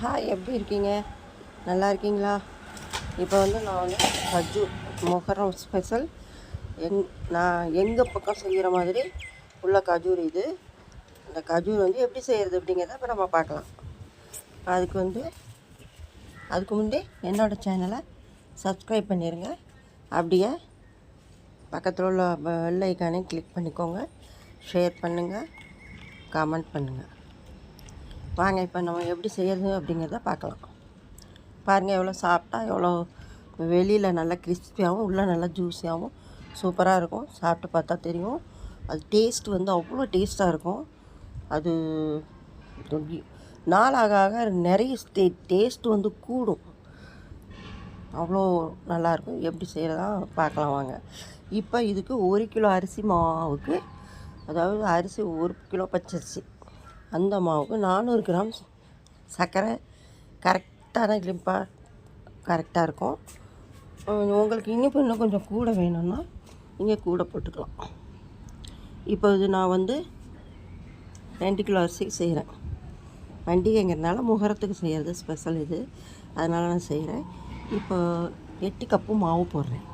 Hi எப்படி இருக்கீங்க? நல்லா இருக்கீங்களா? இப்போ வந்து நான் வந்து கஜு மொஹரம் ஸ்பெஷல் எங் நான் எங்கள் பக்கம் செய்கிற மாதிரி உள்ள கஜூர் இது. அந்த கஜூர் வந்து எப்படி செய்கிறது அப்படிங்கிறத இப்போ நம்ம பார்க்கலாம். அதுக்கு வந்து அதுக்கு முன்னே என்னோடய சேனலை சப்ஸ்கிரைப் பண்ணிடுங்க அப்படியே பக்கத்தில் உள்ள வெள்ளைக்கானே கிளிக் பண்ணிக்கோங்க. ஷேர் பண்ணுங்கள் கமெண்ட் பண்ணுங்கள் வாங்க இப்போ நம்ம எப்படி செய்யறது அப்படிங்கிறத பார்க்கலாம். பாருங்கள் எவ்வளோ சாப்பிட்டா எவ்வளோ வெளியில் நல்லா கிறிஸ்பியாகவும் உள்ளே நல்லா ஜூஸியாகவும் சூப்பராக இருக்கும். சாப்பிட்டு பார்த்தா தெரியும். அது டேஸ்ட் வந்து அவ்வளோ டேஸ்ட்டாக இருக்கும். அது நாளாக ஆக நிறைய ஸ்டே டேஸ்ட் வந்து கூடும். அவ்வளோ நல்லாயிருக்கும் எப்படி செய்கிறதா பார்க்கலாம் வாங்க. இப்போ இதுக்கு ஒரு கிலோ அரிசி மாவுக்கு அதாவது அரிசி ஒரு கிலோ பச்சரிசி. அந்த மாவுக்கு நானூறு கிராம் சர்க்கரை கரெக்டான கிளிப்பாக கரெக்டாக இருக்கும். உங்களுக்கு இனிப்பு இன்னும் கொஞ்சம் கூட வேணும்னா நீங்கள் கூட போட்டுக்கலாம். இப்போ இது நான் வந்து ரெண்டு கிலோ அரிசிக்கு செய்கிறேன் பண்டிகைங்கிறதுனால முகரத்துக்கு செய்கிறது ஸ்பெஷல் இது. அதனால் நான் செய்கிறேன் இப்போ எட்டு கப்பு மாவு போடுறேன்.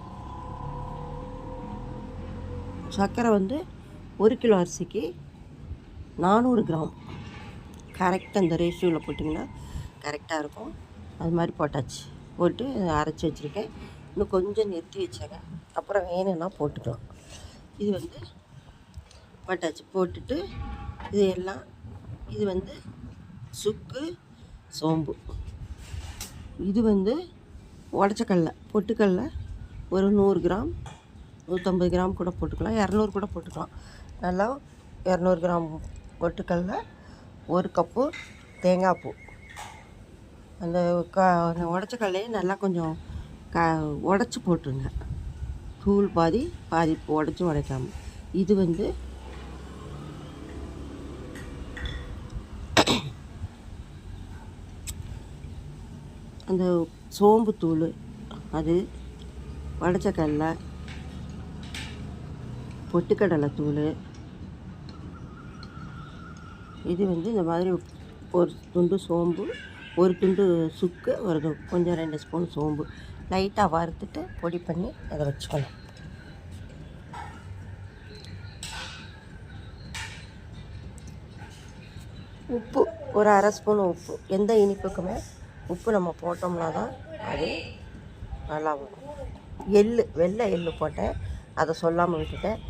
சர்க்கரை வந்து ஒரு கிலோ அரிசிக்கு நானூறு கிராம். கரெக்டாக இந்த ரேஷியோவில் போட்டிங்கன்னா கரெக்டாக இருக்கும். அது மாதிரி போட்டாச்சு. போட்டு அரைச்சி வச்சுருக்கேன். இன்னும் கொஞ்சம் நிறுத்தி வச்சிருக்கேன் அப்புறம் வேணும்னா போட்டுக்கலாம். இது வந்து போட்டாச்சு. போட்டுட்டு இது எல்லாம் இது வந்து சுக்கு சோம்பு. இது வந்து உடச்சக்கடல பொட்டுக்கடல ஒரு நூறு கிராம் நூற்றம்பது கிராம் கூட போட்டுக்கலாம். இரநூறு கூட போட்டுக்கலாம். நல்லா இரநூறு கிராம் பொட்டுக்கல்ல ஒரு கப்பு தேங்காய் பூ. அந்த க உடச்சக்கடலையே நல்லா கொஞ்சம் க உடச்சி போட்டுருங்க. தூள் பாதி பாதி உடச்சி உடைக்காம. இது வந்து அந்த சோம்பு தூள் அது உடச்சக்கடலை பொட்டுக்கடலை தூள் இது வந்து இந்த மாதிரி ஒரு துண்டு சோம்பு ஒரு துண்டு சுக்கு ஒரு கொஞ்சம் ரெண்டு ஸ்பூன் சோம்பு. லைட்டாக வறுத்துட்டு பொடி பண்ணி அதை வச்சுக்கணும். உப்பு ஒரு அரை ஸ்பூன் உப்பு. எந்த இனிப்புக்குமே உப்பு நம்ம போட்டோம்னா தான் அது நல்லா வரும். எள்ளு வெள்ளை எள்ளு போட்டேன். அதை சொல்லாமல் விட்டுட்டேன்.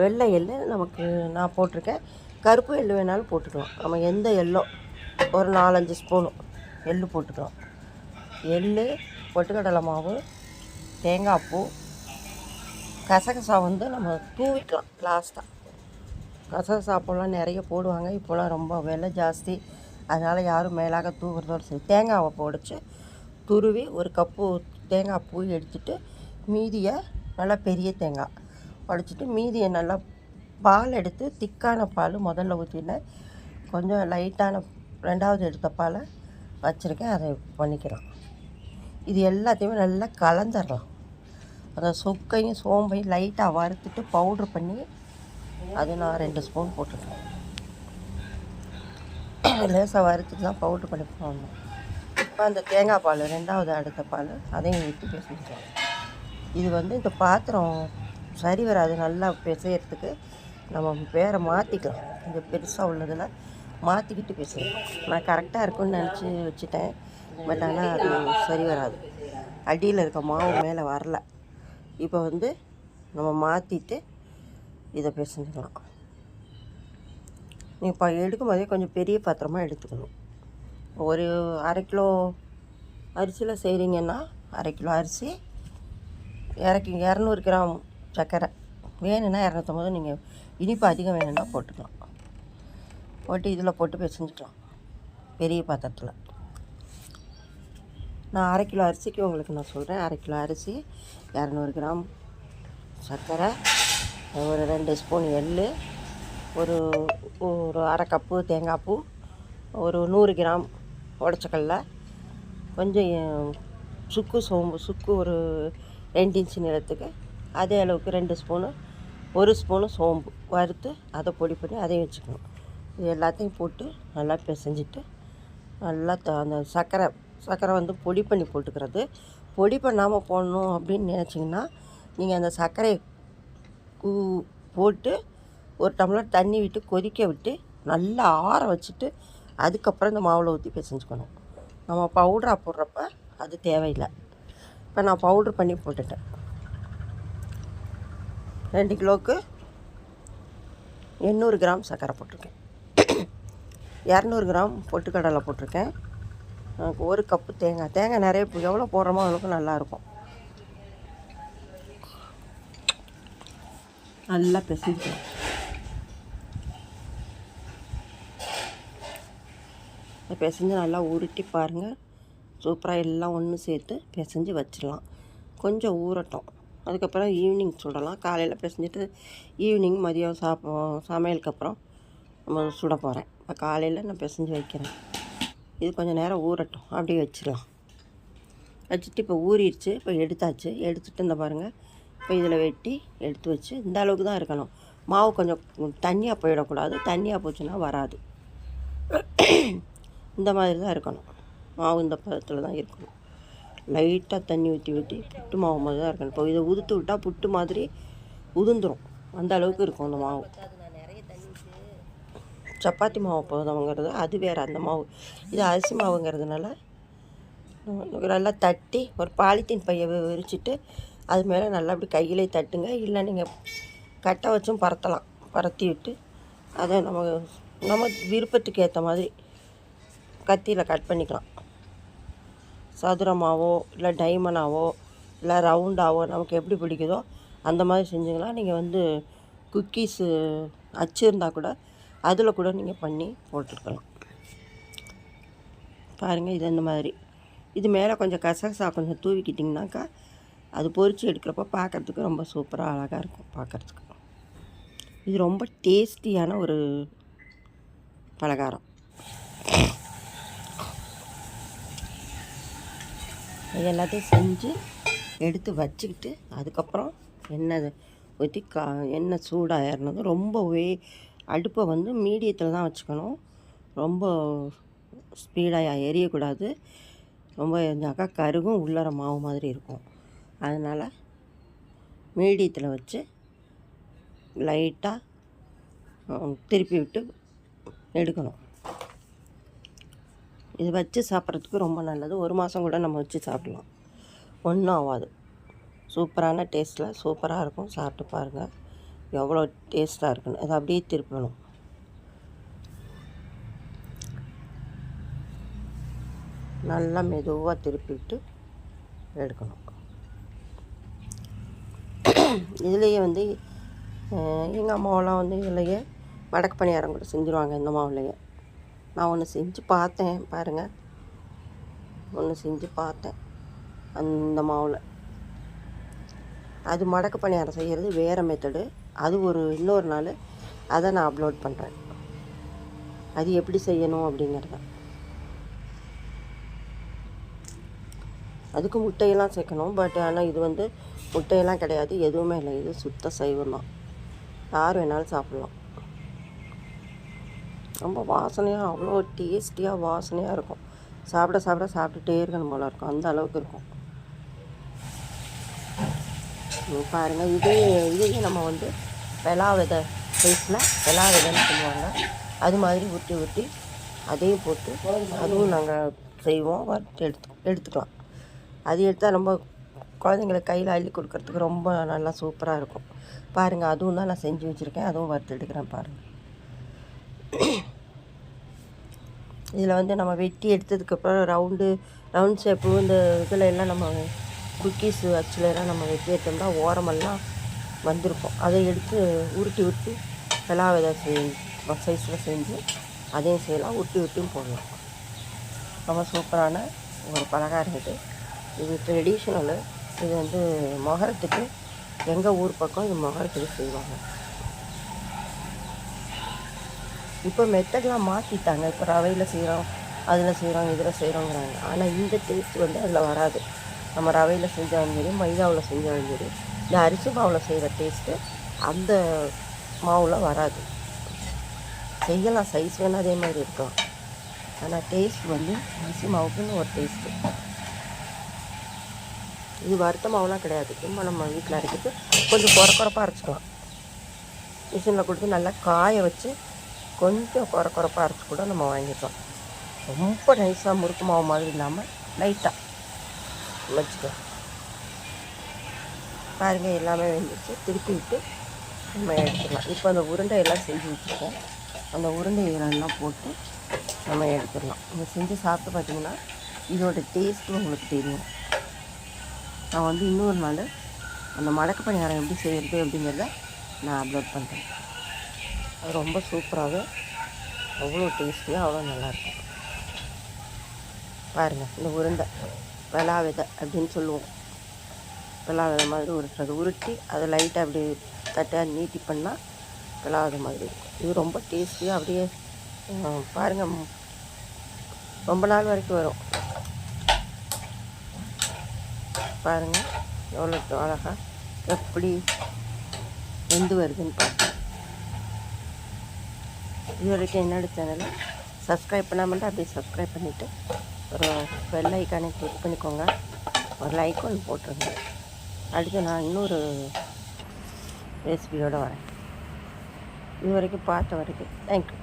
வெள்ளை எள்ளு நமக்கு நான் போட்டிருக்கேன். கருப்பு எள்ளு வேணாலும் போட்டுக்கலாம். நம்ம எந்த எள்ளோ ஒரு நாலஞ்சு ஸ்பூனு எள்ளு போட்டுக்கலாம். எள்ளு பொட்டுக்கடலை மாவு தேங்காய் பூ கசகசா வந்து நம்ம தூவிக்கலாம் லாஸ்ட்டாக கசகசா அப்போல்லாம் நிறைய போடுவாங்க. இப்போலாம் ரொம்ப விலை ஜாஸ்தி. அதனால் யாரும் மேலாக தூவுறதோடு சரி. தேங்காவை போடிச்சு துருவி ஒரு கப்பு தேங்காய் பூ எடுத்துட்டு மீதியை நல்லா பெரிய தேங்காய். உடச்சிட்டு மீதியை நல்லா பால் எடுத்து திக்கான பால் முதல்ல ஊற்றினேன் கொஞ்சம் லைட்டான ரெண்டாவது எடுத்த பாலை வச்சுருக்கேன். அதை பண்ணிக்கிறோம். இது எல்லாத்தையுமே நல்லா கலந்துடலாம். அந்த சுக்கையும் சோம்பையும் லைட்டாக வறுத்துட்டு பவுட்ரு பண்ணி அது நான் ரெண்டு ஸ்பூன் போட்டுருக்கேன் லேசாக வறுத்துட்டு தான் பவுட்ரு பண்ணி போடணும். இப்போ அந்த தேங்காய் பால் ரெண்டாவது அடுத்த பால் அதையும் ஊற்றி பிசைஞ்சிக்கலாம் இது வந்து இந்த பாத்திரம் சரி வராது நல்லா பிசையறதுக்கு. நம்ம பேரை மாற்றிக்கலாம் கொஞ்சம் பெருசாக உள்ளதில் மாற்றிக்கிட்டு பேசுகிறேன் நான் கரெக்டாக இருக்கும்னு நினச்சி வச்சுட்டேன். பட் ஆனால் அது சரி வராது. அடியில் இருக்க மாவு மேலே வரல. இப்போ வந்து நம்ம மாற்றிட்டு இதை பேசிக்கலாம். நீ இப்போ எடுக்கும் போதே கொஞ்சம் பெரிய பாத்திரமாக எடுத்துக்கணும். ஒரு அரை கிலோ அரிசியில் செய்கிறீங்கன்னா அரை கிலோ அரிசி இறக்கி இரநூறு கிராம் சர்க்கரை. வேணும்னா இரநூத்தம்பது நீங்கள் இனிப்பு அதிகம் வேணும்னா போட்டுக்கலாம். போட்டு இதில் போட்டு பிசைஞ்சிக்கலாம். பெரிய பாத்திரத்தில். நான் அரை கிலோ அரிசிக்கு உங்களுக்கு நான் சொல்கிறேன் அரை கிலோ அரிசி இரநூறு கிராம் சர்க்கரை ஒரு ரெண்டு ஸ்பூன் எள் ஒரு ஒரு அரை கப்பு தேங்காய் பூ ஒரு நூறு கிராம் உடச்சக்கல்ல கொஞ்சம் சுக்கு சோம்பு சுக்கு ஒரு ரெண்டு இன்ச்சு நிலத்துக்கு அதே அளவுக்கு ரெண்டு ஸ்பூனு ஒரு ஸ்பூனு சோம்பு வறுத்து அதை பொடி பண்ணி அதையும் வச்சுக்கணும். இது எல்லாத்தையும் போட்டு நல்லா பிசைஞ்சிட்டு நல்லா த அந்த சர்க்கரை சர்க்கரை வந்து பொடி பண்ணி போட்டுக்கிறது. பொடி பண்ணாமல் போடணும் அப்படின்னு நினச்சிங்கன்னா நீங்கள் அந்த சர்க்கரையை கூ போட்டு ஒரு டம்ளர் தண்ணி விட்டு கொதிக்க விட்டு நல்லா ஆற வச்சுட்டு அதுக்கப்புறம் இந்த மாவில் ஊற்றி பிசைஞ்சுக்கணும். நம்ம பவுடராக போடுறப்ப அது தேவையில்லை. இப்போ நான் பவுட்ரு பண்ணி போட்டுட்டேன். ரெண்டு கிலோவுக்கு எண்ணூறு கிராம் சர்க்கரை போட்டிருக்கேன். இரநூறு கிராம் பொட்டுக்கடலை போட்டிருக்கேன். ஒரு கப்பு தேங்காய். தேங்காய் நிறைய எவ்வளோ போடுறோமோ அவ்வளோக்கு நல்லாயிருக்கும். நல்லா பிசைஞ்சிக்கலாம் பிசைஞ்சு நல்லா உருட்டி பாருங்கள் சூப்பராக எல்லாம் ஒன்று சேர்த்து பிசைஞ்சு வச்சிடலாம். கொஞ்சம் ஊறட்டும். அதுக்கப்புறம் ஈவினிங் சுடலாம். காலையில் பிசைஞ்சிட்டு ஈவினிங் மதியம் சாப்ப சமையலுக்கு அப்புறம் நம்ம சுட போகிறேன் இப்போ காலையில் நான் பிசைஞ்சு வைக்கிறேன். இது கொஞ்சம் நேரம் ஊறட்டும். அப்படியே வச்சிடலாம். வச்சுட்டு இப்போ ஊறிடுச்சு. இப்போ எடுத்தாச்சு. எடுத்துட்டு இந்த பாருங்கள் இப்போ இதில் வெட்டி எடுத்து வச்சு இந்த அளவுக்கு தான் இருக்கணும். மாவு கொஞ்சம் தண்ணியாக போயிடக்கூடாது. தண்ணியாக போச்சுன்னா வராது. இந்த மாதிரி தான் இருக்கணும். மாவு இந்த பதத்தில் தான் இருக்கணும். லைட்டாக தண்ணி ஊற்றி ஊற்றி புட்டு மாவு மாதிரி தான் இருக்கணும். இப்போ இதை உதுத்து விட்டால் புட்டு மாதிரி உதுந்துடும் அந்த அளவுக்கு இருக்கும் அந்த மாவு. சப்பாத்தி மாவு போதுங்கிறது அது வேறு அந்த மாவு. இது அரிசி மாவுங்கிறதுனால நல்லா தட்டி ஒரு பாலித்தீன் பையை விரிச்சிட்டு அது மேலே நல்லா அப்படி கையிலே தட்டுங்க. இல்லை நீங்கள் கட்டை வச்சும் பரத்தலாம். பரத்தி விட்டு அதை நம்ம நம்ம விருப்பத்துக்கு ஏற்ற மாதிரி கத்தியில் கட் பண்ணிக்கலாம். சதுரமாகவோ இல்லை டைமண்டாவோ இல்லை ரவுண்டாவோ நமக்கு எப்படி பிடிக்குதோ அந்த மாதிரி செஞ்சிங்கன்னா நீங்கள் வந்து குக்கீஸு அச்சு இருந்தால் கூட அதில் கூட நீங்கள் பண்ணி போட்டுருக்கலாம் பாருங்கள் இது இந்த மாதிரி. இது மேலே கொஞ்சம் கசகசா கொஞ்சம் தூவிக்கிட்டிங்கனாக்கா அது பொறிச்சு எடுக்கிறப்ப பார்க்குறதுக்கு ரொம்ப சூப்பராக அழகாக இருக்கும் பார்க்குறதுக்கு இது ரொம்ப டேஸ்டியான ஒரு பலகாரம். இது எல்லாத்தையும் செஞ்சு எடுத்து வச்சுக்கிட்டு அதுக்கப்புறம் எண்ணெய் ஊற்றி கா எண்ணெய் சூடாக ஏறினதும் ரொம்ப வே அடுப்பை வந்து மீடியத்தில் தான் வச்சுக்கணும். ரொம்ப ஸ்பீடாக எரியக்கூடாது. ரொம்ப எரிஞ்சாக்கா கருகும் உள்ளர மாவு மாதிரி இருக்கும். அதனால் மீடியத்தில் வச்சு லைட்டாக திருப்பி விட்டு எடுக்கணும். இது வச்சு சாப்பிட்றதுக்கு ரொம்ப நல்லது. ஒரு மாதம் கூட நம்ம வச்சு சாப்பிடலாம். ஒன்றும் ஆகாது. சூப்பரான டேஸ்ட்டில் சூப்பராக இருக்கும். சாப்பிட்டு பாருங்கள் எவ்வளோ டேஸ்ட்டாக இருக்குன்னு. அதை அப்படியே திருப்பணும். நல்லா மெதுவாக திருப்பிட்டு எடுக்கணும். இதுலேயே வந்து எங்கள் அம்மாவெல்லாம் வந்து இதுலேயே வடக்கு பணியாரம் கூட செஞ்சுருவாங்க. இந்த மாவுலேயே. நான் ஒன்று செஞ்சு பார்த்தேன் பாருங்கள் ஒன்று செஞ்சு பார்த்தேன் அந்த மாவில். அது மடக்கு பணியாரம் செய்கிறது வேறு மெத்தடு அது ஒரு இன்னொரு நாள் அதை நான் அப்லோட் பண்ணுறேன் அது எப்படி செய்யணும் அப்படிங்கிறத. அதுக்கு முட்டையெல்லாம் சேர்க்கணும் பட் ஆனால் இது வந்து முட்டையெல்லாம் கிடையாது எதுவுமே இல்லை. இது சுத்த சைவம் தான். யார் வேணாலும் சாப்பிட்லாம். ரொம்ப வாசனையாக அவ்வளோ டேஸ்டியாக வாசனையாக இருக்கும். சாப்பிட சாப்பிட சாப்பிட்டுட்டே இருக்கணும் போல இருக்கும். அந்த அளவுக்கு இருக்கும். பாருங்கள் இதே இதையே நம்ம வந்து வெலா விதை சைஸில் வெலா விதைன்னு சொல்லுவாங்க. அது மாதிரி உருட்டி உருட்டி அதையும் போட்டு அதுவும் நாங்கள் செய்வோம். வறுத்து எடுத்து எடுத்துக்கலாம். அது எடுத்தால் ரொம்ப குழந்தைங்களுக்கு கையில் அள்ளி கொடுக்கறதுக்கு ரொம்ப நல்லா சூப்பராக இருக்கும். பாருங்கள் அதுவும் தான் நான் செஞ்சு வச்சுருக்கேன். அதுவும் வறுத்து எடுக்கிறேன் பாருங்கள் இதில் வந்து நம்ம வெட்டி எடுத்ததுக்கப்புறம் ரவுண்டு ரவுண்ட் ஷேப்பு இந்த இதில் எல்லாம் நம்ம குக்கீஸ் அச்சில் நம்ம வெட்டி எடுத்தோம்னா ஓரமெல்லாம் வந்திருக்கும். அதை எடுத்து உருட்டி விட்டு எல்லா வித சைஸில் செஞ்சு அதையும் செய்யலாம். உருட்டி விட்டியும் போடலாம். ரொம்ப சூப்பரான ஒரு பலகாரம் இது. இது ட்ரெடிஷ்னலு இது வந்து மொகரத்துக்கு எங்கள் ஊர் பக்கம் இது மொகரத்துக்கு செய்வாங்க. இப்போ மெத்தட்லாம் மாற்றிட்டாங்க இப்போ ரவையில் செய்கிறோம் அதில் செய்கிறோம் இதில் செய்கிறோங்கிறாங்க ஆனால் இந்த டேஸ்ட் வந்து அதில் வராது. நம்ம ரவையில் செஞ்சாலும் சரி மைதாவில் செஞ்சாலும் சரி இந்த அரிசி மாவில் செய்கிற டேஸ்ட்டு அந்த மாவில் வராது. செய்யலாம் சைஸ் வேணால் அதே மாதிரி இருக்கும். ஆனால் டேஸ்ட் வந்து அரிசி மாவுக்குன்னு ஒரு டேஸ்ட்டு இது வறுத்த மாவுலாம் கிடையாது. சும்மா நம்ம வீட்டில் அரைக்கிறது கொஞ்சம் குறை குறைப்பாக அரைச்சிக்கலாம் மிஷினில் கொடுத்து நல்லா காய வச்சு கொஞ்சம் குறை குறைப்பாக அரைச்சி கூட நம்ம வாங்கிக்கலாம். ரொம்ப நைஸாக முறுக்கு மாவு மாதிரி இல்லாமல் லைட்டாக வச்சுக்கோ. பாருங்கள் எல்லாமே வெந்துச்சு திருப்பி விட்டு நம்ம எடுத்துடலாம் இப்போ அந்த உருண்டை எல்லாம் செஞ்சு வச்சுருக்கோம் அந்த உருண்டை இதெல்லாம் போட்டு நம்ம எடுத்துடலாம். நம்ம செஞ்சு சாப்பிட்டு பார்த்தீங்கன்னா இதோட டேஸ்ட்டும் உங்களுக்கு தெரியும். நான் வந்து இன்னொரு நாள் அந்த மடக்கு பணியாரம் எப்படி செய்கிறது அப்படிங்கிறத நான் அப்லோட் பண்ணுறேன் அது ரொம்ப சூப்பராக. அவ்வளோ டேஸ்டியாக அவ்வளோ நல்லாயிருக்கும் பாருங்கள் இந்த உருண்டை. வெலா விதை அப்படின்னு சொல்லுவோம். வெலா விதை மாதிரி உருட்டுறது. உருட்டி அதை லைட்டாக அப்படி தட்டையாக நீட்டி பண்ணால் வெலா விதை மாதிரி இருக்கும். இது ரொம்ப டேஸ்டியாக அப்படியே பாருங்கள் ரொம்ப நாள் வரைக்கும் வரும். பாருங்கள் எவ்வளோ அழகாக எப்படி வெந்து வருதுன்னு பாருங்க. இது வரைக்கும் என்னோட சேனலை சப்ஸ்கிரைப் பண்ணாமல் அப்படியே சப்ஸ்கிரைப் பண்ணிவிட்டு ஒரு பெல் ஐக்கானே கிளிக் பண்ணிக்கோங்க. ஒரு லைக் ஒன்று போட்டுருங்க. அடுத்து நான் இன்னொரு ரெசிபியோடு வரேன். இது வரைக்கும் பார்த்த வரைக்கும் தேங்க்யூ